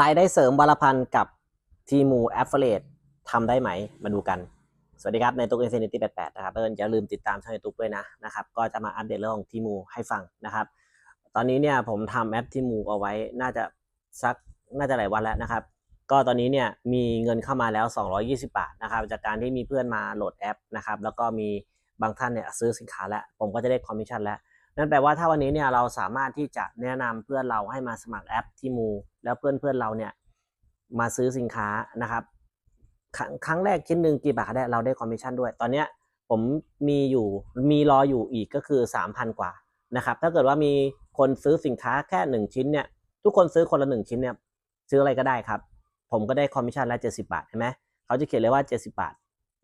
รายได้เสริมวารพันกับทีมูแอฟเฟลตทำได้ไหม มาดูกัน สวัสดีครับ ในตุ๊ก Infinity 88นะครับเพื่อนอย่าลืมติดตามช่องในตุ๊กด้วยนะนะครับ ก็จะมาอัปเดตเรื่องของทีมูให้ฟังนะครับ ตอนนี้เนี่ยผมทำแอปทีมูเอาไว้น่าจะสักน่าจะหลายวันแล้วนะครับ ก็ตอนนี้เนี่ยมีเงินเข้ามาแล้ว 220 บาทนะครับ จากการที่มีเพื่อนมาโหลดแอปนะครับ แล้วก็มีบางท่านเนี่ยซื้อสินค้าแล้ว ผมก็จะได้คอมมิชชั่นแล้ว นั่นแปลว่าถ้าวันนี้เนี่ยเราสามารถที่จะแนะนำเพื่อนเราให้มาสมัครแอปที่มู แล้วเพื่อนเพื่อนเราเนี่ยมาซื้อสินค้านะครับครั้งครั้งแรกชิ้นหนึ่งกี่บาทได้เราได้คอมมิชชั่นด้วย ตอนเนี้ยผมมีอยู่มีรออยู่อีกก็คือ 3,000 กว่านะครับ ถ้าเกิดว่ามีคนซื้อสินค้าแค่หนึ่งชิ้นเนี่ยทุกคนซื้อคนละหนึ่งชิ้นเนี่ยซื้ออะไรก็ได้ครับ ผมก็ได้คอมมิชชั่นละ70 บาทเห็นไหมเขาจะเขียนเลยว่า 70 บาท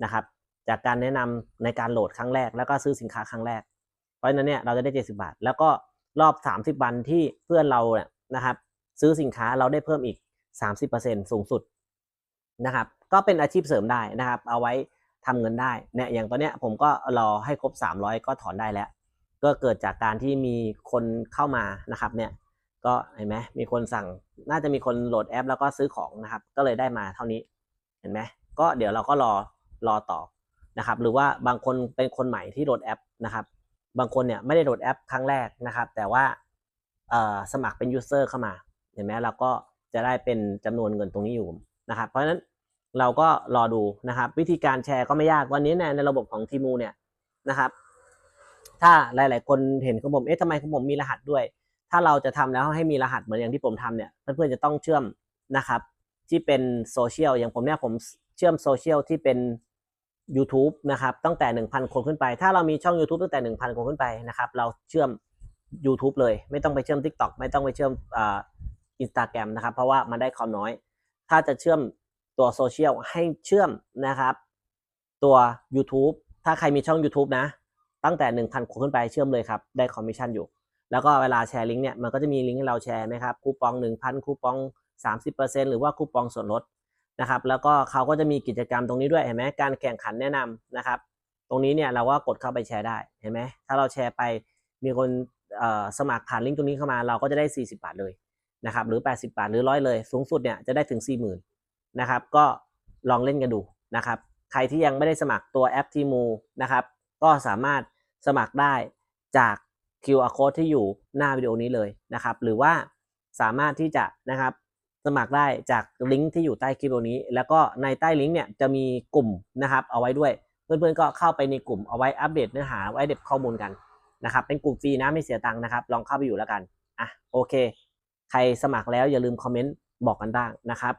นะครับจากการแนะนำในการโหลดครั้งแรกแล้วก็ซื้อสินค้าครั้งแรก ราะฉะนั้นเนี่ยเราจะได้ 70 บาท แล้วก็รอบ 30 วันที่เพื่อนเราเนี่ยนะครับซื้อสินค้าเราได้เพิ่มอีก 30%สูงสุดนะครับก็เป็นอาชีพเสริมได้นะครับ เอาไว้ทำเงินได้เนี่ยอย่างตอนเนี้ยผมก็รอให้ครบ 300 ก็ถอนได้แล้ว ก็เกิดจากการที่มีคนเข้ามานะครับเนี่ยก็เห็นไหมมีคนสั่งน่าจะมีคนโหลดแอป แล้วก็ซื้อของนะครับ ก็เลยได้มาเท่านี้เห็นไหมก็เดี๋ยวเราก็รอรอต่อนะครับ หรือว่าบางคนเป็นคนใหม่ที่โหลดแอปนะครับ บางคนเนี่ยไม่ได้โหลดแอปครั้งแรกนะครับ แต่ว่าสมัครเป็นยูเซอร์เข้ามาเห็นไหมเราก็จะได้เป็นจำนวนเงินตรงนี้อยู่นะครับ เพราะฉะนั้นเราก็รอดูนะครับ วิธีการแชร์ก็ไม่ยากวันนี้เนี่ยในระบบของทีมูเนี่ยนะครับ ถ้าหลาย ๆ คนเห็นของผมเอ๊ะทำไมของผมมีรหัสด้วย ถ้าเราจะทำแล้วให้มีรหัสเหมือนอย่างที่ผมทำเนี่ยเพื่อนๆจะต้องเชื่อมนะครับ ที่เป็นโซเชียลอย่างผมเนี่ยผมเชื่อมโซเชียลที่เป็น YouTube นะครับตั้งแต่ 1,000 คนขึ้นไป ถ้าเรามีช่อง YouTube ตั้งแต่ 1,000 คนขึ้นไปนะครับเราเชื่อม YouTube เลย ไม่ต้องไปเชื่อม TikTok ไม่ต้องไปเชื่อมอินสตาแกรมนะครับเพราะว่ามันได้ความน้อย ถ้าจะเชื่อมตัวโซเชียลให้เชื่อมนะครับตัว YouTube ถ้าใครมีช่อง YouTube นะ ตั้งแต่ 1,000 คนขึ้นไปเชื่อมเลยครับ ได้คอมมิชชั่นอยู่ แล้วก็เวลาแชร์ลิงก์เนี่ยมันก็จะมีลิงก์ให้เราแชร์นะครับคูปอง 1,000 คูปอง 30%หรือว่าคูปองส่วนลด นะครับ แล้วก็เขาก็จะมีกิจกรรมตรงนี้ด้วยเห็นไหมการแข่งขันแนะนำนะครับ ตรงนี้เนี่ยเราก็กดเข้าไปแชร์ได้เห็นไหมถ้าเราแชร์ไปมีคนสมัครผ่านลิงก์ตรงนี้เข้ามาเราก็จะได้ 40 บาทเลยนะครับหรือ 80 บาทหรือร้อยเลยสูงสุดเนี่ยจะได้ถึง 40,000นะครับก็ลองเล่นกันดูนะครับ ใครที่ยังไม่ได้สมัครตัวแอปทีมูนะครับก็สามารถสมัครได้จาก QR code ที่อยู่หน้าวิดีโอนี้เลยนะครับ หรือว่าสามารถที่จะนะครับ สมัครได้จากลิงก์ที่อยู่ใต้คลิปวิดีโอนี้ แล้วก็ในใต้ลิงก์เนี่ยจะมีกลุ่มนะครับ เอาไว้ด้วย เพื่อนๆก็เข้าไปในกลุ่มเอาไว้อัปเดตเนื้อหาไว้เด็บข้อมูลกันนะครับเป็นกลุ่มฟรีนะไม่เสียตังค์นะครับ ลองเข้าไปอยู่แล้วกันอะโอเค ใครสมัครแล้วอย่าลืมคอมเมนต์บอกกันบ้างนะครับ